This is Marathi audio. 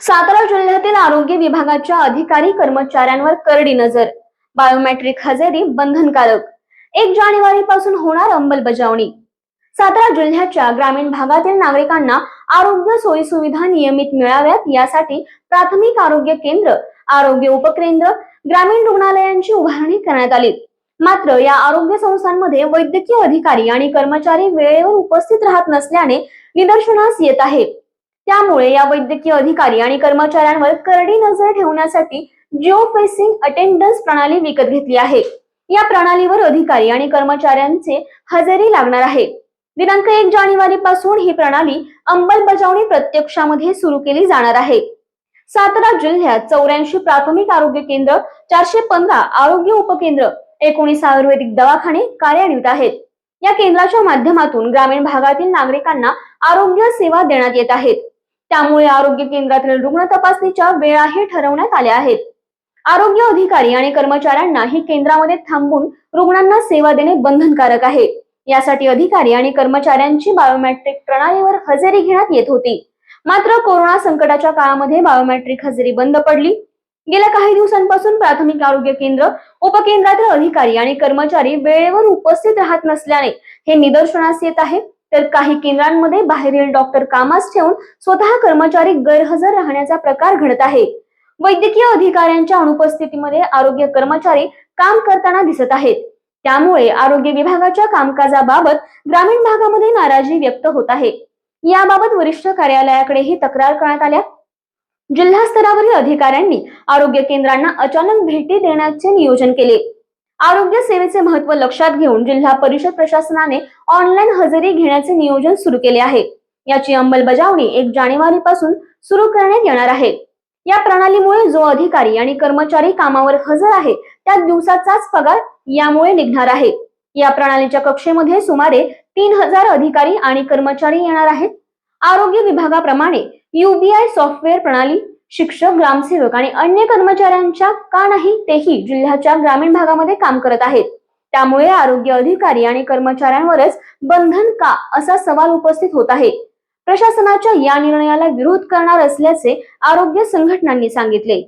सातारा जिल्ह्यातील आरोग्य विभागाच्या अधिकारी कर्मचाऱ्यांवर करडी नजर. बायोमेट्रिक हजेरी बंधनकारक. एक जानेवारी पासून होणार अंमलबजावणी. सातारा जिल्ह्याच्या ग्रामीण भागातील नागरिकांना आरोग्य सोयी सुविधा नियमित मिळाव्यात यासाठी प्राथमिक आरोग्य केंद्र आरोग्य उपकेंद्र ग्रामीण रुग्णालयांची उभारणी करण्यात आली. मात्र या आरोग्य संस्थांमध्ये वैद्यकीय अधिकारी आणि कर्मचारी वेळेवर उपस्थित राहत नसल्याने निदर्शनास येत आहे. त्यामुळे या वैद्यकीय अधिकारी आणि कर्मचाऱ्यांवर करडी नजर ठेवण्यासाठी जिओ फेसिंग अटेंडन्स प्रणाली विकत घेतली आहे. या प्रणालीवर अधिकारी आणि कर्मचाऱ्यांचे हजेरी लागणार आहे. दिनांक एक जानेवारी पासून ही प्रणाली अंमलबजावणी प्रत्यक्षामध्ये सुरू केली जाणार आहे. सातारा जिल्ह्यात चौऱ्याऐंशी प्राथमिक आरोग्य केंद्र चारशे पंधरा आरोग्य उपकेंद्र एकोणीस आयुर्वेदिक दवाखाने कार्यान्वित आहेत. या केंद्राच्या माध्यमातून ग्रामीण भागातील नागरिकांना आरोग्य सेवा देण्यात येत आहेत. त्यामुळे आरोग्य केंद्रातील रुग्ण तपासणीच्या वेळाही ठरवण्यात आल्या आहेत. आरोग्य अधिकारी आणि कर्मचाऱ्यांना ही केंद्रामध्ये थांबून रुग्णांना सेवा देणे बंधनकारक आहे. यासाठी अधिकारी आणि कर्मचाऱ्यांची बायोमेट्रिक प्रणालीवर हजेरी घेण्यात येत होती. मात्र कोरोना संकटाच्या काळामध्ये बायोमेट्रिक हजेरी बंद पडली. गेल्या काही दिवसांपासून प्राथमिक आरोग्य केंद्र उपकेंद्रातील अधिकारी आणि कर्मचारी वेळेवर उपस्थित राहत नसल्याने हे निदर्शनास येत आहे. तर काही केंद्रांमध्ये बाहेरील डॉक्टर कामास ठेवून स्वतः कर्मचारी गैरहजर राहण्याचा प्रकार घडत आहे. वैद्यकीय अधिकाऱ्यांच्या अनुपस्थितीमध्ये आरोग्य कर्मचारी काम करताना दिसत आहेत. त्यामुळे आरोग्य विभागाच्या कामकाजाबाबत ग्रामीण भागामध्ये नाराजी व्यक्त होत आहे. याबाबत वरिष्ठ कार्यालयाकडेही तक्रार करण्यात आल्या. जिल्हा स्तरावरील अधिकाऱ्यांनी आरोग्य केंद्रांना अचानक भेटी देण्याचे नियोजन केले. आरोग्य सेवेचे महत्त्व लक्षात घेऊन जिल्हा परिषद प्रशासनाने ऑनलाईन हजेरी घेण्याचे नियोजन सुरू केले आहे. याची अंमलबजावणी एक जानेवारी पासून सुरू करण्यात येणार आहे. या प्रणालीमुळे जो अधिकारी आणि कर्मचारी कामावर हजर आहे त्या दिवसाचाच पगार यामुळे निघणार आहे. या प्रणालीच्या कक्षेमध्ये सुमारे तीन हजार अधिकारी आणि कर्मचारी येणार आहेत. आरोग्य विभागाप्रमाणे युबीआय सॉफ्टवेअर प्रणाली शिक्षक ग्रामसेवक आणि अन्य कर्मचाऱ्यांच्या का नाही तेही जिल्ह्याच्या ग्रामीण भागामध्ये काम करत आहेत. त्यामुळे आरोग्य अधिकारी आणि कर्मचाऱ्यांवरच बंधन का असा सवाल उपस्थित होत आहे. प्रशासनाच्या या निर्णयाला विरोध करणार असल्याचे आरोग्य संघटनांनी सांगितले.